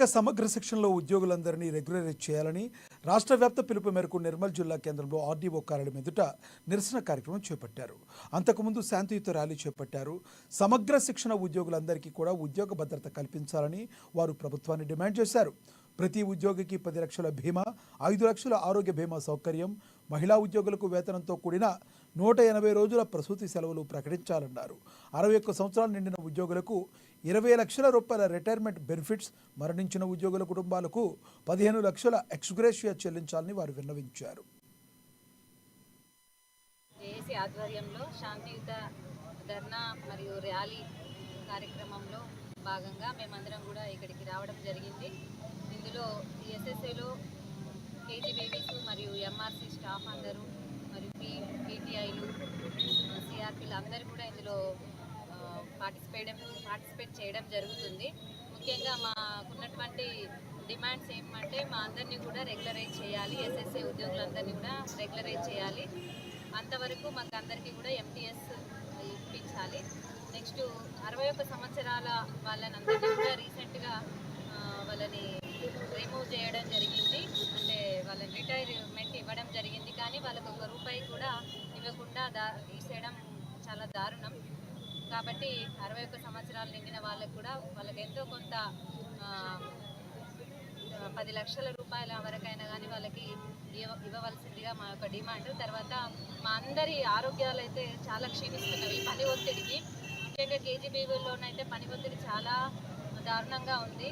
సమగ్ర శిక్షణలో ఉద్యోగులందరినీ రెగ్యులరైజ్ చేయాలని రాష్ట్ర వ్యాప్త పిలుపు మేరకు నిర్మల్ జిల్లా కేంద్రంలో ఆర్డీఓ కార్యాలయం ఎదుట నిరసన కార్యక్రమం చేపట్టారు. అంతకుముందు శాంతియుత ర్యాలీ చేపట్టారు. సమగ్ర శిక్షణ ఉద్యోగులందరికీ కూడా ఉద్యోగ భద్రత కల్పించాలని వారు ప్రభుత్వాన్ని డిమాండ్ చేశారు. ప్రతి ఉద్యోగికి పది లక్షల బీమా ఐదు లక్షల ఆరోగ్య బీమా సౌకర్యం మహిళా ఉద్యోగులకు వేతనంతో కూడిన నూట ఎనభై రోజుల ప్రసూతి సెలవులు ప్రకటించాలన్నారు. అరవై ఒక్క సంవత్సరాలు నిండిన ఉద్యోగులకు ఇరవై లక్షల రూపాయల రిటైర్మెంట్ బెనిఫిట్స్ మరణించిన ఉద్యోగుల కుటుంబాలకు పదిహేను లక్షల ఎక్స్గ్రేషియా చెల్లించాలని వారు విన్నవించారు. జేఏసీ ఆధ్వర్యంలో శాంతియుత ధర్నా మరియు ర్యాలీ కార్యక్రమంలో భాగంగా మేమందరం కూడా ఇక్కడికి రావడం జరిగింది. ఇందులో ఎస్ఎస్ఏలో కేజీ బేబీస్ మరియు ఎంఆర్సీ స్టాఫ్ అందరూ మరియు పీ పీటీఐలు సిఆర్పీలు అందరూ కూడా ఇందులో పార్టిసిపేట్ పార్టిసిపేట్ చేయడం జరుగుతుంది. ముఖ్యంగా మాకున్నటువంటి డిమాండ్స్ ఏమంటే మా అందరినీ కూడా రెగ్యులరైజ్ చేయాలి ఎస్ఎస్ఏ ఉద్యోగులందరినీ కూడా రెగ్యులరైజ్ చేయాలి. అంతవరకు మాకు అందరికీ కూడా ఎంటీఎస్ ఇప్పించాలి. నెక్స్ట్ అరవై ఒక్క సంవత్సరాల వాళ్ళని అందరినీ కూడా రీసెంట్గా వాళ్ళని రిమూవ్ చేయడం జరిగింది అంటే వాళ్ళని రిటైర్మెంట్ ఇవ్వడం జరిగింది కానీ వాళ్ళకు ఒక రూపాయి కూడా ఇవ్వకుండా దా తీసేయడం చాలా దారుణం. కాబట్టి అరవై ఒక్క సంవత్సరాలు నిండిన వాళ్ళకు కూడా వాళ్ళకి ఎంతో కొంత పది లక్షల రూపాయల వరకైనా కానీ వాళ్ళకి ఇవ్వ ఇవ్వవలసిందిగా మా యొక్క డిమాండ్. తర్వాత మా అందరి ఆరోగ్యాలు అయితే చాలా క్షీణిస్తున్నవి పని ఒత్తిడికి. ముఖ్యంగా కేజీబీవీలోనైతే పని ఒత్తిడి చాలా దారుణంగా ఉంది.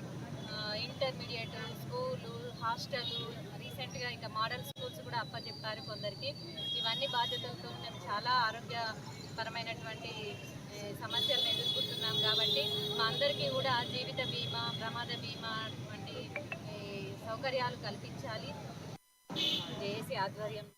ఇంటర్మీడియట్ స్కూలు హాస్టల్ రీసెంట్గా ఇంకా మోడల్ స్కూల్స్ కూడా అప్పచెప్పారు కొందరికి. ఇవన్నీ బాధ్యతలతో మేము చాలా ఆరోగ్యపరమైనటువంటి సమస్యలను ఎదుర్కొంటున్నాం కాబట్టి మా అందరికీ కూడా జీవిత బీమా ప్రమాద బీమా అటువంటి సౌకర్యాలు కల్పించాలి. జేఏసీ ఆధ్వర్యం.